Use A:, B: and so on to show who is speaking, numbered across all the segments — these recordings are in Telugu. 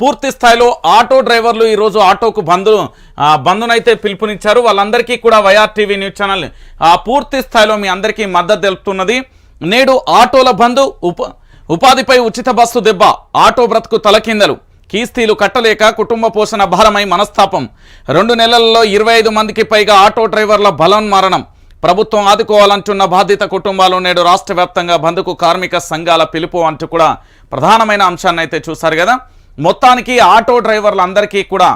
A: పూర్తి స్థాయిలో ఆటో డ్రైవర్లు ఈరోజు ఆటోకు బంధు బంధునైతే పిలుపునిచ్చారు. వాళ్ళందరికీ కూడా వైఆర్ టీవీ న్యూస్ ఛానల్ పూర్తి స్థాయిలో మీ అందరికీ మద్దతు తెలుపుతున్నది. నేడు ఆటోల బంధు ఉప ఉపాధిపై ఉచిత బస్సు దెబ్బ ఆటో బ్రతుకు తలకిందలు. కీస్తీలు కట్టలేక కుటుంబ పోషణ భారమై మనస్తాపం. రెండు నెలల్లో ఇరవై ఐదు మందికి పైగా ఆటో డ్రైవర్ల బలవన్మరణం ప్రభుత్వం ఆదుకోవాలంటున్న బాధిత కుటుంబాలు నేడు రాష్ట్ర వ్యాప్తంగా బంధుకు కార్మిక సంఘాల పిలుపు అంటూ కూడా ప్రధానమైన అంశాన్ని అయితే చూశారు కదా. మొత్తానికి ఆటో డ్రైవర్లందరికీ కూడా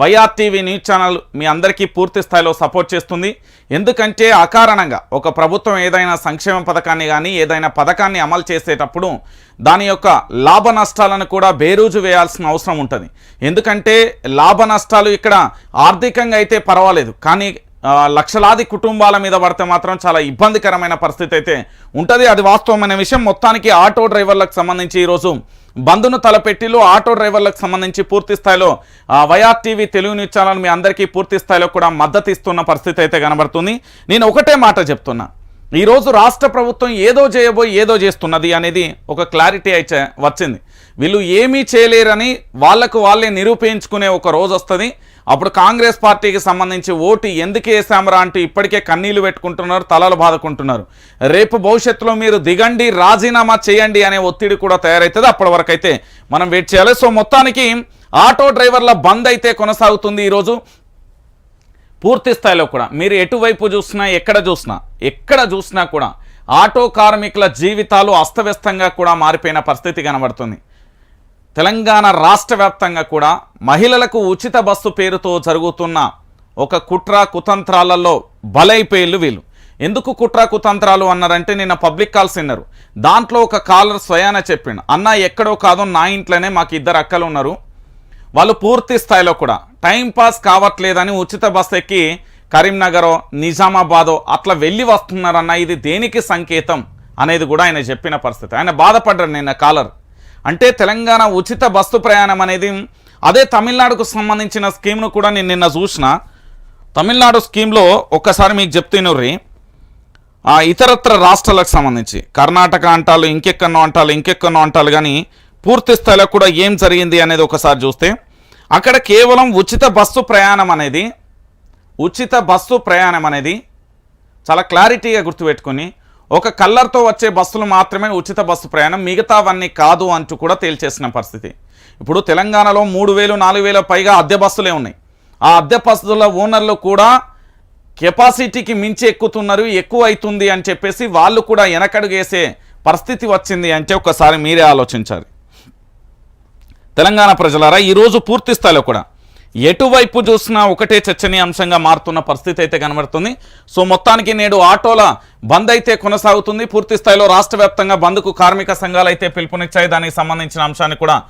A: వైఆర్ టీవీ న్యూస్ ఛానల్ మీ అందరికీ పూర్తి స్థాయిలో సపోర్ట్ చేస్తుంది. ఎందుకంటే అకారణంగా ఒక ప్రభుత్వం ఏదైనా సంక్షేమ పథకాన్ని కానీ ఏదైనా పథకాన్ని అమలు చేసేటప్పుడు దాని యొక్క లాభ నష్టాలను కూడా బేరూజు వేయాల్సిన అవసరం ఉంటుంది. ఎందుకంటే లాభ నష్టాలు ఇక్కడ ఆర్థికంగా అయితే పర్వాలేదు. కానీ లక్షలాది కుటుంబాల మీద పడితే మాత్రం చాలా ఇబ్బందికరమైన పరిస్థితి అయితే ఉంటుంది. అది వాస్తవమైన విషయం. మొత్తానికి ఆటో డ్రైవర్లకు సంబంధించి ఈరోజు బంధును తలపెట్టిలో ఆటో డ్రైవర్లకు సంబంధించి పూర్తి స్థాయిలో ఆ, YR TV Telugu news channel మీ అందరికీ పూర్తి స్థాయిలో కూడా మద్దతు ఇస్తున్న పరిస్థితి అయితే కనబడుతుంది. నేను ఒకటే మాట చెప్తున్నా. ఈరోజు రాష్ట్ర ప్రభుత్వం ఏదో చేయబోయి ఏదో చేస్తున్నది అనేది ఒక క్లారిటీ అయితే వచ్చింది. వీళ్ళు ఏమీ చేయలేరని వాళ్ళకు వాళ్ళే నిరూపించుకునే ఒక రోజు వస్తుంది. అప్పుడు కాంగ్రెస్ పార్టీకి సంబంధించి ఓటు ఎందుకు వేసామరా అంటూ ఇప్పటికే కన్నీళ్ళు పెట్టుకుంటున్నారు తలలు బాదుకుంటున్నారు. రేపు భవిష్యత్తులో మీరు దిగండి రాజీనామా చేయండి అనే ఒత్తిడి కూడా తయారవుతుంది అప్పటి వరకు అయితే మనం వెయిట్ చేయాలి. సో మొత్తానికి ఆటో డ్రైవర్ల బంద్ అయితే కొనసాగుతుంది ఈరోజు పూర్తి స్థాయిలో కూడా. మీరు ఎటువైపు చూసినా ఎక్కడ చూసినా ఎక్కడ చూసినా కూడా ఆటో కార్మికుల జీవితాలు అస్తవ్యస్తంగా కూడా మారిపోయిన పరిస్థితి కనబడుతుంది. తెలంగాణ రాష్ట్ర వ్యాప్తంగా కూడా మహిళలకు ఉచిత బస్సు పేరుతో జరుగుతున్న ఒక కుట్ర కుతంత్రాలలో బలైపోయిళ్ళు వీళ్ళు. ఎందుకు కుట్ర కుతంత్రాలు అన్నారంటే నిన్న పబ్లిక్ కాల్స్ విన్నారు. దాంట్లో ఒక కాలర్ స్వయాన చెప్పిండు. అన్న ఎక్కడో కాదో నా ఇంట్లోనే మాకు ఇద్దరు అక్కలు ఉన్నారు. వాళ్ళు పూర్తి స్థాయిలో కూడా టైంపాస్ కావట్లేదని ఉచిత బస్ ఎక్కి కరీంనగరో నిజామాబాదో అట్లా వెళ్ళి వస్తున్నారన్న ఇది దేనికి సంకేతం అనేది కూడా ఆయన చెప్పిన పరిస్థితి. ఆయన బాధపడ్డారు నిన్న కాలర్. అంటే తెలంగాణ ఉచిత బస్సు ప్రయాణం అనేది అదే తమిళనాడుకు సంబంధించిన స్కీమ్ను కూడా నేను నిన్న చూసిన. తమిళనాడు స్కీమ్లో ఒక్కసారి మీకు చెప్తేనుర్రి ఇతరత్ర రాష్ట్రాలకు సంబంధించి. కర్ణాటక అంటాలు ఇంకెక్కనో అంటాలు ఇంకెక్కనో అంటాలు కానీ పూర్తి స్థాయిలో కూడా ఏం జరిగింది అనేది ఒకసారి చూస్తే అక్కడ కేవలం ఉచిత బస్సు ప్రయాణం అనేది ఉచిత బస్సు ప్రయాణం అనేది చాలా క్లారిటీగా గుర్తుపెట్టుకొని ఒక కల్లర్తో వచ్చే బస్సులు మాత్రమే ఉచిత బస్సు ప్రయాణం మిగతావన్నీ కాదు అంటూ కూడా తేల్చేసిన పరిస్థితి. ఇప్పుడు తెలంగాణలో మూడు వేలు నాలుగు వేల పైగా అద్దె బస్సులే ఉన్నాయి. ఆ అద్దె బస్సుల ఓనర్లు కూడా కెపాసిటీకి మించి ఎక్కుతున్నారు ఎక్కువ అవుతుంది అని చెప్పేసి వాళ్ళు కూడా వెనకడుగేసే పరిస్థితి వచ్చింది అంటే ఒకసారి మీరే ఆలోచించాలి. తెలంగాణ ప్రజలారా ఈరోజు పూర్తి స్థాయిలో కూడా ఎటువైపు చూసినా ఒకటే చర్చనీయాంశంగా మారుతున్న పరిస్థితి అయితే కనబడుతుంది. సో మొత్తానికి నేడు ఆటోల బంద్ అయితే కొనసాగుతుంది. పూర్తి స్థాయిలో రాష్ట్ర వ్యాప్తంగా బంద్కు కార్మిక సంఘాలు అయితే పిలుపునిచ్చాయి. దానికి సంబంధించిన అంశాన్ని కూడా